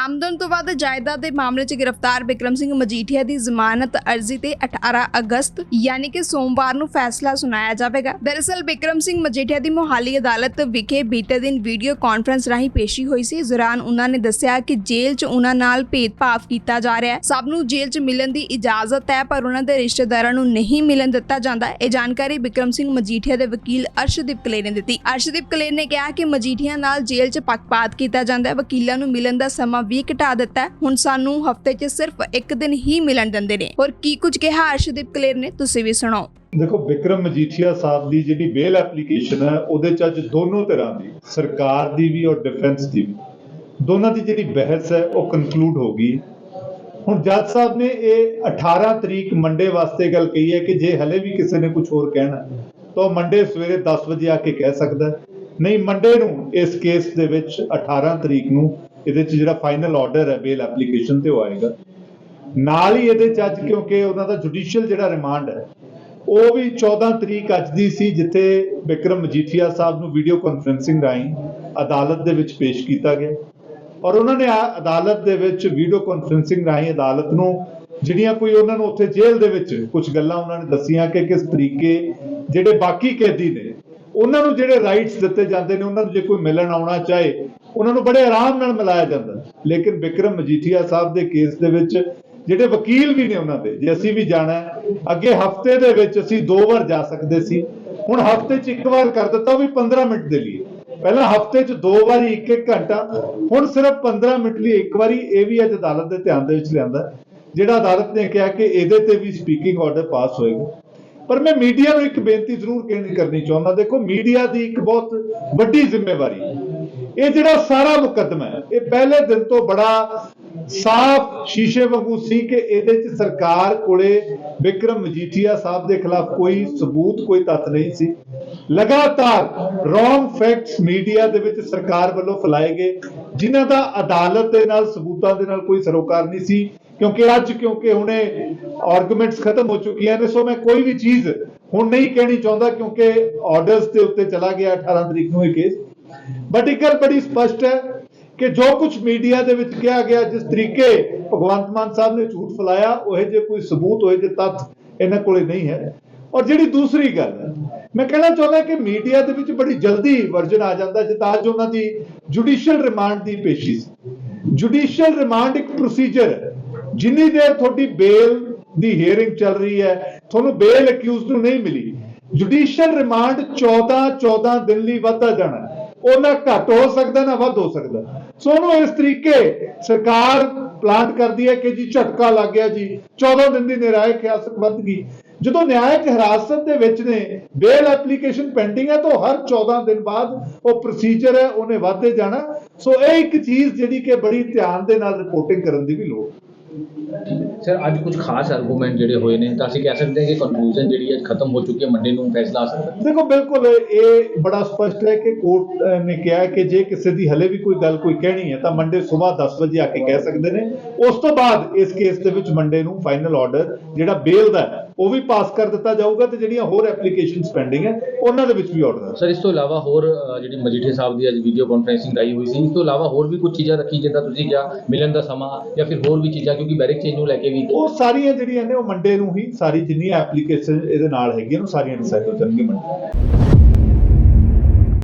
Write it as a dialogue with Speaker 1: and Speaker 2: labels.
Speaker 1: ਆਮਦਨ ਤੋਂ ਵੱਧ ਜਾਇਦਾਦ ਦੇ ਮਾਮਲੇ 'ਚ ਗ੍ਰਿਫਤਾਰ ਬਿਕਰਮ ਸਿੰਘ ਮਜੀਠੀਆ ਦੀ ਜ਼ਮਾਨਤ ਅਰਜ਼ੀ ਤੇ 18 ਅਗਸਤ, ਯਾਨੀ ਕਿ ਸੋਮਵਾਰ ਨੂੰ ਫੈਸਲਾ ਸੁਣਾਇਆ ਜਾਵੇਗਾ। ਦਰਅਸਲ, ਬਿਕਰਮ ਸਿੰਘ ਮਜੀਠੀਆ ਦੀ ਮੋਹਾਲੀ ਅਦਾਲਤ ਵਿਖੇ ਬੀਤੇ ਦਿਨ ਵੀਡੀਓ ਕਾਨਫਰੰਸ ਰਾਹੀਂ ਪੇਸ਼ੀ ਹੋਈ ਸੀ। ਇਸ ਉਹਨਾਂ ਨੇ ਦੱਸਿਆ ਕਿ ਜੇਲ੍ਹ 'ਚ ਉਹਨਾਂ ਨਾਲ ਭੇਦਭਾਵ ਕੀਤਾ ਜਾ ਰਿਹਾ ਹੈ। ਸਭ ਨੂੰ ਜੇਲ੍ਹ 'ਚ ਮਿਲਣ ਦੀ ਇਜਾਜ਼ਤ ਹੈ, ਪਰ ਉਹਨਾਂ ਦੇ ਰਿਸ਼ਤੇਦਾਰਾਂ ਨੂੰ ਨਹੀਂ ਮਿਲਣ ਦਿੱਤਾ ਜਾਂਦਾ ਇਹ ਜਾਣਕਾਰੀ ਬਿਕਰਮ ਸਿੰਘ ਮਜੀਠੀਆ ਦੇ ਵਕੀਲ ਅਰਸ਼ਦੀਪ ਕਲੇਰ ਨੇ ਦਿੱਤੀ। ਅਰਸ਼ਦੀਪ ਕਲੇਰ ਨੇ ਕਿਹਾ ਕਿ ਮਜੀਠੀਆ ਨਾਲ ਜੇਲ੍ਹ 'ਚ ਪੱਖਪਾਤ ਕੀਤਾ ਜਾਂਦਾ ਹੈ। ਵਕੀਲਾਂ ਨੂੰ ਮਿਲਣ ਦਾ ਸਮਾਂ ਵੀ ਘਟਾ ਦਿੱਤਾ ਹੁਣ ਸਾਨੂੰ ਹਫ਼ਤੇ 'ਚ ਸਿਰਫ ਇੱਕ ਦਿਨ ਹੀ ਮਿਲਣ ਦਿੰਦੇ ਨੇ। ਹੋਰ ਕੀ ਕੁਝ ਕਿਹਾ ਅਰਸ਼ਦੀਪ ਕਲੇਰ ਨੇ, ਤੁਸੀਂ ਵੀ ਸੁਣਾਓ।
Speaker 2: ਦੇਖੋ, ਵਿਕਰਮ ਮਜੀਠੀਆ ਸਾਹਿਬ ਦੀ ਜਿਹੜੀ ਬੇਲ ਐਪਲੀਕੇਸ਼ਨ ਹੈ, ਉਹਦੇ ਚ ਅੱਜ ਦੋਨੋਂ ਤਰ੍ਹਾਂ ਦੀ, ਸਰਕਾਰ ਦੀ ਵੀ ਔਰ ਡਿਫੈਂਸ ਦੀ ਵੀ, ਦੋਨਾਂ ਦੀ ਜਿਹੜੀ ਬਹਿਸ ਹੈ, ਉਹ ਕਨਕਲੂਡ ਹੋ ਗਈ। ਹੁਣ ਜੱਜ ਸਾਹਿਬ ਨੇ ਇਹ 18 ਤਰੀਕ ਮੰਡੇ ਵਾਸਤੇ ਗੱਲ ਕਹੀ ਹੈ ਕਿ ਜੇ ਹਲੇ ਵੀ ਕਿਸੇ ਨੇ ਕੁਝ ਹੋਰ ਕਹਿਣਾ ਤਾਂ ਉਹ ਮੰਡੇ ਸਵੇਰੇ 10 ਵਜੇ ਆ ਕੇ ਕਹਿ ਸਕਦਾ ਨਹੀਂ, ਮੰਡੇ ਨੂੰ ਇਸ ਕੇਸ ਦੇ ਵਿੱਚ 18 ਤਰੀਕ ਨੂੰ ਇਹਦੇ ਚ ਜਿਹੜਾ ਫਾਈਨਲ ਆਰਡਰ ਹੈ ਬੇਲ ਐਪਲੀਕੇਸ਼ਨ ਤੇ ਉਹ ਆਏਗਾ। ਨਾਲ ਹੀ ਇਹਦੇ ਚ ਅੱਜ ਕਿਉਂਕਿ ਉਹਨਾਂ ਦਾ ਜੁਡੀਸ਼ੀਅਲ ਜਿਹੜਾ ਰਿਮਾਂਡ ਹੈ, ਉਹ ਵੀ 14 ਤਰੀਕ ਅੱਜ ਦੀ ਸੀ, ਜਿੱਥੇ ਵਿਕਰਮ ਮਜੀਠੀਆ ਸਾਹਿਬ ਨੂੰ ਵੀਡੀਓ ਕਾਨਫਰੈਂਸਿੰਗ ਰਾਹੀਂ ਅਦਾਲਤ ਦੇ ਵਿੱਚ ਪੇਸ਼ ਕੀਤਾ ਗਿਆ। ਔਰ ਉਹਨਾਂ ਨੇ ਆ ਅਦਾਲਤ ਦੇ ਵਿੱਚ ਵੀਡੀਓ ਕਾਨਫਰੈਂਸਿੰਗ ਰਾਹੀਂ ਅਦਾਲਤ ਨੂੰ ਜਿਹੜੀਆਂ ਕੋਈ ਉਹਨਾਂ ਨੂੰ ਉੱਥੇ ਜੇਲ੍ਹ ਦੇ ਵਿੱਚ ਕੁਝ ਗੱਲਾਂ ਉਹਨਾਂ ਨੇ ਦੱਸੀਆਂ ਕਿ ਕਿਸ ਤਰੀਕੇ ਜਿਹੜੇ ਬਾਕੀ ਕੈਦੀ ਨੇ, ਉਹਨਾਂ ਨੂੰ ਜਿਹੜੇ ਰਾਈਟਸ ਦਿੱਤੇ ਜਾਂਦੇ ਨੇ, ਉਹਨਾਂ ਨੂੰ ਜੇ ਕੋਈ ਮਿਲਣ ਆਉਣਾ ਚਾਹੇ ਉਹਨਾਂ ਨੂੰ ਬੜੇ ਆਰਾਮ ਨਾਲ ਮਿਲਾਇਆ ਜਾਂਦਾ। ਲੇਕਿਨ ਵਿਕਰਮ ਮਜੀਠੀਆ ਸਾਹਿਬ ਦੇ ਕੇਸ ਦੇ ਵਿੱਚ ਜਿਹੜੇ ਵਕੀਲ ਵੀ ਨੇ ਉਹਨਾਂ ਦੇ, ਜੇ ਅਸੀਂ ਵੀ ਜਾਣਾ ਅੱਗੇ ਹਫ਼ਤੇ ਦੇ ਵਿੱਚ ਅਸੀਂ ਦੋ ਵਾਰ ਜਾ ਸਕਦੇ ਸੀ। ਹੁਣ ਹਫ਼ਤੇ 'ਚ ਇੱਕ ਵਾਰ ਕਰ ਦਿੱਤਾ, ਉਹ ਵੀ 15 ਮਿੰਟ ਦੇ ਲਈ। ਪਹਿਲਾਂ ਹਫ਼ਤੇ 'ਚ ਦੋ ਵਾਰੀ ਇੱਕ ਇੱਕ ਘੰਟਾ, ਹੁਣ ਸਿਰਫ 15 ਮਿੰਟ ਲਈ ਇੱਕ ਵਾਰੀ, ਇਹ ਵੀ ਅੱਜ ਅਦਾਲਤ ਦੇ ਧਿਆਨ ਦੇ ਵਿੱਚ ਲਿਆਂਦਾ ਜਿਹੜਾ ਅਦਾਲਤ ਨੇ ਕਿਹਾ ਕਿ ਇਹਦੇ ਤੇ ਵੀ ਸਪੀਕਿੰਗ ਆਰਡਰ ਪਾਸ ਹੋਏਗਾ। ਪਰ ਮੈਂ ਮੀਡੀਆ ਨੂੰ ਇੱਕ ਬੇਨਤੀ ਜ਼ਰੂਰ ਕਹਿਣੀ ਕਰਨੀ ਚਾਹੁੰਦਾ, ਦੇਖੋ ਮੀਡੀਆ ਦੀ ਇੱਕ ਬਹੁਤ ਵੱਡੀ ਜ਼ਿੰਮੇਵਾਰੀ ਇਹ ਜਿਹੜਾ ਸਾਰਾ ਮੁਕੱਦਮਾ ਹੈ, ਇਹ ਪਹਿਲੇ ਦਿਨ ਤੋਂ ਬੜਾ ਸਾਫ਼ ਸ਼ੀਸ਼ੇ ਵਾਂਗੂ ਸੀ ਕਿ ਇਹਦੇ 'ਚ ਸਰਕਾਰ ਕੋਲੇ ਵਿਕਰਮ ਮਜੀਠੀਆ ਸਾਹਿਬ ਦੇ ਖਿਲਾਫ ਕੋਈ ਸਬੂਤ, ਕੋਈ ਤੱਥ ਨਹੀਂ ਸੀ। ਲਗਾਤਾਰ ਰੋਂਗ ਫੈਕਟਸ ਮੀਡੀਆ ਦੇ ਵਿੱਚ ਸਰਕਾਰ ਵੱਲੋਂ ਫੈਲਾਏ ਗਏ, ਜਿਨ੍ਹਾਂ ਦਾ ਅਦਾਲਤ ਦੇ ਨਾਲ, ਸਬੂਤਾਂ ਦੇ ਨਾਲ ਕੋਈ ਸਰੋਕਾਰ ਨਹੀਂ ਸੀ, ਕਿਉਂਕਿ ਅੱਜ, ਕਿਉਂਕਿ ਹੁਣੇ ਆਰਗੂਮੈਂਟਸ ਖਤਮ ਹੋ ਚੁੱਕੀਆਂ ਨੇ, ਸੋ ਮੈਂ ਕੋਈ ਵੀ ਚੀਜ਼ ਹੁਣ ਨਹੀਂ ਕਹਿਣੀ ਚਾਹੁੰਦਾ, ਕਿਉਂਕਿ ਆਰਡਰਸ ਦੇ ਉੱਤੇ ਚਲਾ ਗਿਆ 18 ਤਰੀਕ ਨੂੰ ਇਹ ਕੇਸ ਬਟ ਇੱਕ ਗੱਲ ਬੜੀ ਸਪਸ਼ਟ ਹੈ ਕਿ ਜੋ ਕੁਝ ਮੀਡੀਆ ਦੇ ਵਿੱਚ ਕਿਹਾ ਗਿਆ, ਜਿਸ ਤਰੀਕੇ ਭਗਵੰਤ ਮਾਨ ਸਾਹਿਬ ਨੇ ਝੂਠ ਫੈਲਾਇਆ, ਉਹ ਜੇ ਕੋਈ ਸਬੂਤ ਹੋਏ ਜੇ ਤੱਥ ਇਹਨਾਂ ਕੋਲੇ ਨਹੀਂ ਹੈ। ਔਰ ਜਿਹੜੀ ਦੂਸਰੀ ਗੱਲ ਮੈਂ ਕਹਿਣਾ ਚਾਹੁੰਦਾ ਕਿ ਮੀਡੀਆ ਦੇ ਵਿੱਚ ਬੜੀ ਜਲਦੀ ਵਰਜਨ ਆ ਜਾਂਦਾ, ਜਿੱਦਾਂ ਅੱਜ ਉਹਨਾਂ ਦੀ ਜੁਡੀਸ਼ੀਅਲ ਰਿਮਾਂਡ ਦੀ ਪੇਸ਼ੀ ਸੀ। ਜੁਡੀਸ਼ੀਅਲ ਰਿਮਾਂਡ ਇੱਕ ਪ੍ਰੋਸੀਜਰ ਹੈ। ਜਿੰਨੀ ਦੇਰ ਤੁਹਾਡੀ ਬੇਲ ਦੀ ਹੀਅਰਿੰਗ ਚੱਲ ਰਹੀ ਹੈ, ਤੁਹਾਨੂੰ ਬੇਲ ਅਕਿਊਜ਼ ਨੂੰ ਨਹੀਂ ਮਿਲੀ। ਜੁਡੀਸ਼ੀਅਲ ਰਿਮਾਂਡ 14 14 ਦਿਨ ਲਈ ਵਧਦਾ ਜਾਣਾ ਉਹ ਨਾ ਘੱਟ ਹੋ ਸਕਦਾ ਨਾ ਵੱਧ ਹੋ ਸਕਦਾ। ਸੋ ਉਹਨੂੰ ਇਸ ਤਰੀਕੇ ਸਰਕਾਰ ਪਲਾਂਟ ਕਰਦੀ ਹੈ ਕਿ ਜੀ ਝਟਕਾ ਲੱਗ ਗਿਆ ਜੀ 14 ਦਿਨ ਦੀ ਨਿਰਾਇਕ ਹਿਰਾਸਤ ਵੱਧ ਗਈ। ਜਦੋਂ ਨਿਆਇਕ ਹਿਰਾਸਤ ਦੇ ਵਿੱਚ ਨੇ ਬੇਲ ਐਪਲੀਕੇਸ਼ਨ ਪੈਂਡਿੰਗ ਹੈ, ਤਾਂ ਉਹ ਹਰ 14 ਦਿਨ ਬਾਅਦ ਉਹ ਪ੍ਰੋਸੀਜਰ ਹੈ, ਉਹਨੇ ਵਧਦੇ ਜਾਣਾ। ਸੋ ਇਹ ਇੱਕ ਚੀਜ਼ ਜਿਹੜੀ ਕਿ ਬੜੀ ਧਿਆਨ ਦੇ ਨਾਲ ਰਿਪੋਰਟਿੰਗ ਕਰਨ ਦੀ ਵੀ ਲੋੜ
Speaker 3: ਸਰ ਅੱਜ ਕੁਝ ਖਾਸ ਆਰਗੂਮੈਂਟ ਜਿਹੜੇ ਹੋਏ ਨੇ, ਤਾਂ ਅਸੀਂ ਕਹਿ ਸਕਦੇ ਹਾਂ ਕਿ ਕਨਕਲੂਜਨ ਜਿਹੜੀ ਹੈ ਖਤਮ ਹੋ ਚੁੱਕੀ ਹੈ, ਮੰਡੇ ਨੂੰ ਫੈਸਲਾ ਆ ਸਕਦਾ।
Speaker 2: ਦੇਖੋ, ਬਿਲਕੁਲ ਇਹ ਬੜਾ ਸਪਸ਼ਟ ਹੈ ਕਿ ਕੋਰਟ ਨੇ ਕਿਹਾ ਕਿ ਜੇ ਕਿਸੇ ਦੀ ਹਲੇ ਵੀ ਕੋਈ ਗੱਲ ਕੋਈ ਕਹਿਣੀ ਹੈ, ਤਾਂ ਮੰਡੇ ਸਵੇਰ 10 ਵਜੇ ਆ ਕੇ ਕਹਿ ਸਕਦੇ ਨੇ। ਉਸ ਤੋਂ ਬਾਅਦ ਇਸ ਕੇਸ ਦੇ ਵਿੱਚ ਮੰਡੇ ਨੂੰ ਫਾਈਨਲ ਆਰਡਰ ਜਿਹੜਾ ਬੇਲ ਦਾ ਹੈ ਉਹ ਵੀ ਪਾਸ ਕਰ ਦਿੱਤਾ ਜਾਊਗਾ ਤੇ ਜਿਹੜੀਆਂ ਹੋਰ ਐਪਲੀਕੇਸ਼ਨਸ ਪੈਂਡਿੰਗ ਹੈ ਉਹਨਾਂ ਦੇ ਵਿੱਚ ਵੀ ਆਰਡਰ ਹੈ
Speaker 3: ਸਰ ਇਸ ਤੋਂ ਇਲਾਵਾ ਹੋਰ ਜਿਹੜੀ ਮਜੀਠੇ ਸਾਹਿਬ ਦੀ ਅੱਜ ਵੀਡੀਓ ਕਾਨਫਰੈਂਸਿੰਗ ਆਈ ਹੋਈ ਸੀ ਇਸ ਤੋਂ ਇਲਾਵਾ ਹੋਰ ਵੀ ਕੁਝ ਚੀਜ਼ਾਂ ਰੱਖੀ ਜਿੱਦਾਂ ਤੁਸੀਂ ਕਿਹਾ ਮਿਲਣ ਦਾ ਸਮਾਂ ਜਾਂ ਫਿਰ ਹੋਰ ਵੀ ਚੀਜ਼ਾਂ ਕਿਉਂਕਿ ਬੈਰਿਕ ਚੇਂਜ ਨੂੰ ਲੈ ਕੇ ਵੀ
Speaker 2: ਉਹ ਸਾਰੀਆਂ ਜਿਹੜੀਆਂ ਨੇ ਉਹ ਮੰਡੇ ਨੂੰ ਹੀ ਸਾਰੀ ਜਿੰਨੀਆਂ ਐਪਲੀਕੇਸ਼ਨ ਇਹਦੇ ਨਾਲ ਹੈਗੀਆਂ ਉਹ ਸਾਰੀਆਂ ਡਿਸਾਈਡ ਹੋ ਜਾਣਗੀਆਂ ਮੰਡੇ